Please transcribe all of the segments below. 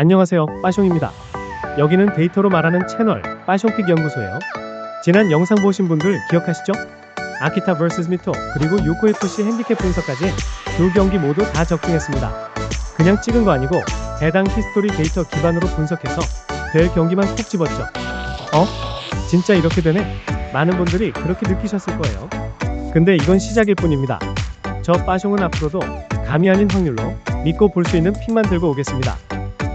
안녕하세요, 빠숑입니다. 여기는 데이터로 말하는 채널 빠숑픽 연구소예요. 지난 영상 보신 분들 기억하시죠? 아키타 vs 미토 그리고 요코FC 핸디캡 분석까지 두 경기 모두 다 적중했습니다. 그냥 찍은 거 아니고 해당 히스토리 데이터 기반으로 분석해서 될 경기만 콕 집었죠. 어? 진짜 이렇게 되네? 많은 분들이 그렇게 느끼셨을 거예요. 근데 이건 시작일 뿐입니다. 저 빠숑은 앞으로도 감이 아닌 확률로 믿고 볼 수 있는 픽만 들고 오겠습니다.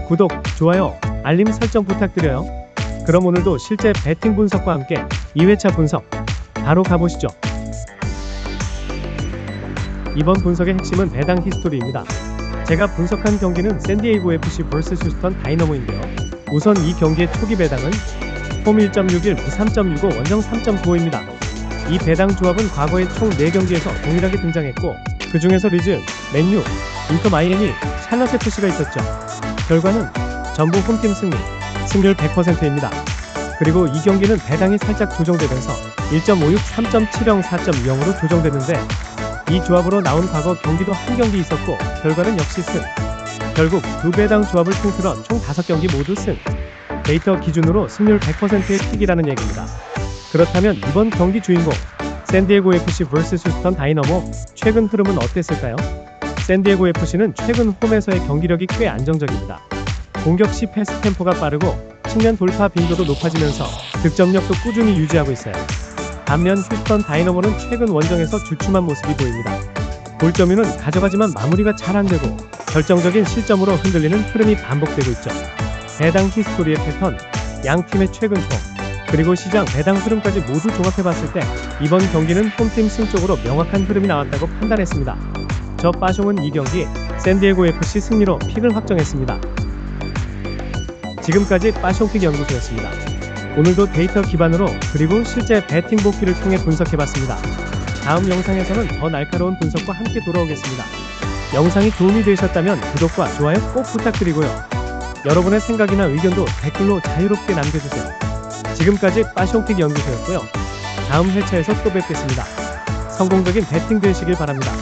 구독, 좋아요, 알림 설정 부탁드려요. 그럼 오늘도 실제 배팅 분석과 함께 2회차 분석 바로 가보시죠. 이번 분석의 핵심은 배당 히스토리입니다. 제가 분석한 경기는 샌디에이고 FC vs 휴스턴 다이너모인데요. 우선 이 경기의 초기 배당은 홈 1.61, 부 3.65, 원정 3.95입니다. 이 배당 조합은 과거의 총 4경기에서 동일하게 등장했고 그 중에서 리즈, 맨유, 인터 마이애미, 샬럿 FC가 있었죠. 결과는 전부 홈팀 승리, 승률 100%입니다. 그리고 이 경기는 배당이 살짝 조정되면서 1.56, 3.70, 4.0으로 조정됐는데 이 조합으로 나온 과거 경기도 한 경기 있었고 결과는 역시 승. 결국 두 배당 조합을 통틀어 총 5경기 모두 승. 데이터 기준으로 승률 100%의 픽이라는 얘기입니다. 그렇다면 이번 경기 주인공 샌디에고 FC vs 휴스턴 다이너모 최근 흐름은 어땠을까요? 샌디에고 FC는 최근 홈에서의 경기력이 꽤 안정적입니다. 공격 시 패스 템포가 빠르고 측면 돌파 빈도도 높아지면서 득점력도 꾸준히 유지하고 있어요. 반면 휴스턴 다이너모는 최근 원정에서 주춤한 모습이 보입니다. 골점유는 가져가지만 마무리가 잘 안되고 결정적인 실점으로 흔들리는 흐름이 반복되고 있죠. 배당 히스토리의 패턴, 양 팀의 최근 폼, 그리고 시장 배당 흐름까지 모두 종합해봤을 때 이번 경기는 홈팀 승 쪽으로 명확한 흐름이 나왔다고 판단했습니다. 저 빠숑은 이 경기 샌디에고 FC 승리로 픽을 확정했습니다. 지금까지 빠숑픽 연구소였습니다. 오늘도 데이터 기반으로 그리고 실제 배팅 복귀를 통해 분석해봤습니다. 다음 영상에서는 더 날카로운 분석과 함께 돌아오겠습니다. 영상이 도움이 되셨다면 구독과 좋아요 꼭 부탁드리고요. 여러분의 생각이나 의견도 댓글로 자유롭게 남겨주세요. 지금까지 빠숑픽 연구소였고요. 다음 회차에서 또 뵙겠습니다. 성공적인 배팅 되시길 바랍니다.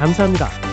감사합니다.